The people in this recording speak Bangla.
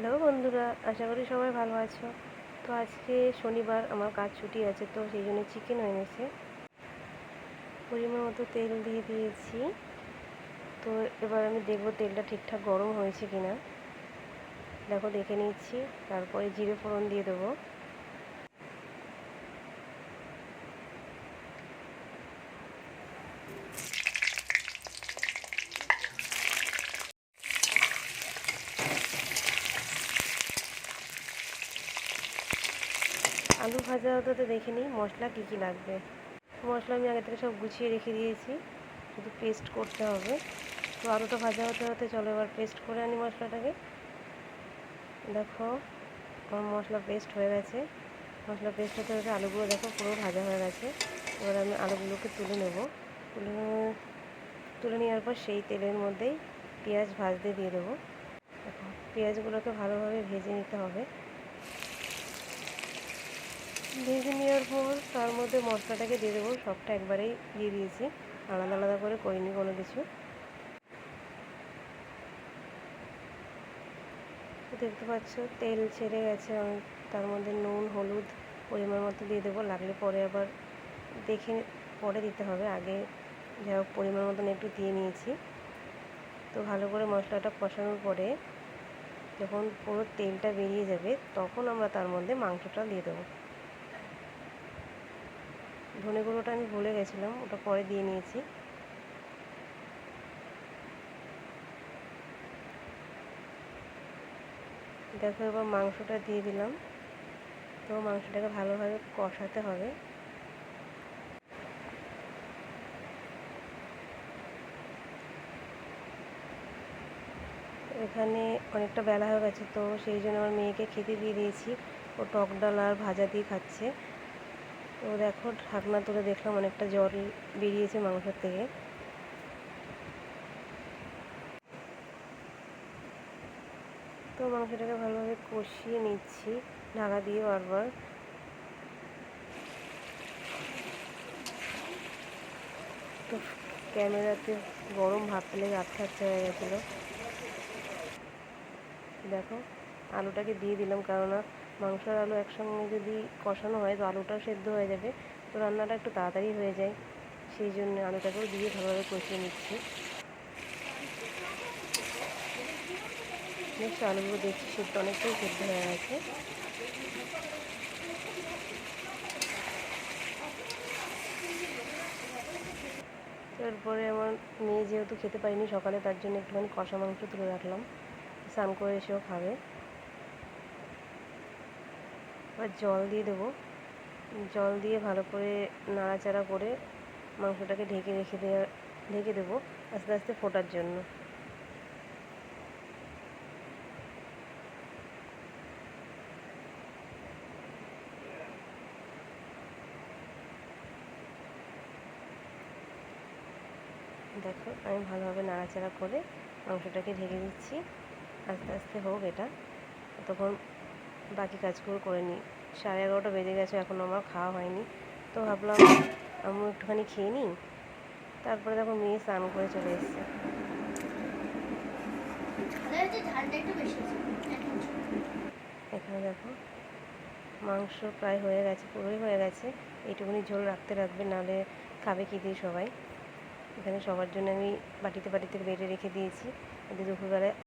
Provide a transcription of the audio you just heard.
হ্যালো বন্ধুরা, আশা করি সবাই ভালো আছো। তো আজকে শনিবার, আমার কাজ ছুটি আছে, তো সেই জন্য চিকেন এনেছে। পরিমাণ মতো তেল দিয়ে দিয়েছি। তো এবার আমি দেখব তেলটা ঠিকঠাক গরম হয়েছে কিনা। দেখো, দেখে নিচ্ছি। তারপরে জিরে ফোড়ন দিয়ে দেবো। আলু ভাজা হতে দেখে নিই মশলা কী কী লাগবে? মশলা আমি আগে থেকে সব গুছিয়ে রেখে দিয়েছি, শুধু পেস্ট করতে হবে। তো আলুটা ভাজা হতে হতে চলো এবার পেস্ট করে আনি মশলাটাকে। দেখো, আমার মশলা পেস্ট হয়ে গেছে। মশলা পেস্ট হতে হতে আলুগুলো দেখো পুরো ভাজা হয়ে গেছে। এবার আমি আলুগুলোকে তুলে নেব। তুলে তুলে নেওয়ার পর সেই তেলের মধ্যেই পেঁয়াজ ভাজতে দিয়ে দেবো। পেঁয়াজগুলোকে ভালোভাবে ভেজে নিতে হবে। ভেজে নেওয়ার পর তার মধ্যে মশলাটাকে দিয়ে দেবো। সবটা একবারেই দিয়ে দিয়েছি। আলাদা আলাদা করে করিনি কোনো কিছু। দেখতে পাচ্ছ, তেল ছেড়ে গেছে অনেক তার মধ্যে নুন, হলুদ পরিমাণ মতো দিয়ে দেবো। লাগলে পরে আবার দেখে পরে দিতে হবে। আগে যাই হোক পরিমাণ মতন একটু দিয়ে নিয়েছি। তো ভালো করে মশলাটা কষানোর পরে যখন পুরো তেলটা বেরিয়ে যাবে, তখন আমরা তার মধ্যে মাংসটা দিয়ে দেবো। ধনে গুঁড়োটা আমি ভুলে গেছিলাম, ওটা পরে দিয়ে নিয়েছি। দেখো এবার মাংসটা দিয়ে দিলাম। তো মাংসটাকে ভালোভাবে কষাতে হবে। এখানে অনেকটা বেলা হয়ে গেছে, তো সেই জন্য আমার মেয়েকে খেতে দিয়ে দিয়েছি। ও টক ডাল আর ভাজা দিয়ে খাচ্ছে। তো দেখো, ঢাকনা তুলে দেখলাম অনেকটা জল বেরিয়েছে মাংসের থেকে। তো মাংসটাকে ভালোভাবে কষিয়ে নিচ্ছি, ঢাকা দিয়ে বারবার। তো ক্যামেরাতে গরম ভাব পেলে আচ্ছা আচ্ছা হয়ে গেছিল। দেখো, আলুটাকে দিয়ে দিলাম, কেননা মাংস আর আলু একসঙ্গে যদি কষানো হয়, তো আলুটাও সেদ্ধ হয়ে যাবে। তো রান্নাটা একটু তাড়াতাড়ি হয়ে যায়। সেই জন্য আলুটাকেও দিয়ে ভালোভাবে কষিয়ে নিচ্ছি। দেখছি আলুগুলো দেখছি সেদ্ধ, অনেকটাই সেদ্ধ হয়ে গেছে। তারপরে আমার মেয়ে যেহেতু খেতে পারিনি সকালে, তার জন্য একটুখানি কষা মাংস তুলে রাখলাম। স্নান করে এসেও খাবে। এবার জল দিয়ে দেবো। জল দিয়ে ভালো করে নাড়াচাড়া করে মাংসটাকে ঢেকে রেখে দেওয়া ঢেকে দেবো আস্তে আস্তে ফোটার জন্য। দেখো, আমি ভালোভাবে নাড়াচাড়া করে মাংসটাকে ঢেকে দিচ্ছি। আস্তে আস্তে হোক এটা। তখন বাকি কাজগুলো করে নিই। সাড়ে এগারোটা বেজে গেছে, এখন আমার খাওয়া হয়নি। তো ভাবলাম আমি একটুখানি খেয়ে নিই। তারপরে দেখো মেয়ে স্নান করে চলে এসছে। এখানে দেখো মাংস প্রায় হয়ে গেছে, পুরোই হয়ে গেছে। এইটুকুনি ঝোল রাখতে রাখবে, নাহলে খাবে কি দিয়ে সবাই? এখানে সবার জন্য আমি বাটিতে বাটিতে বেড়ে রেখে দিয়েছি। দুপুরবেলায়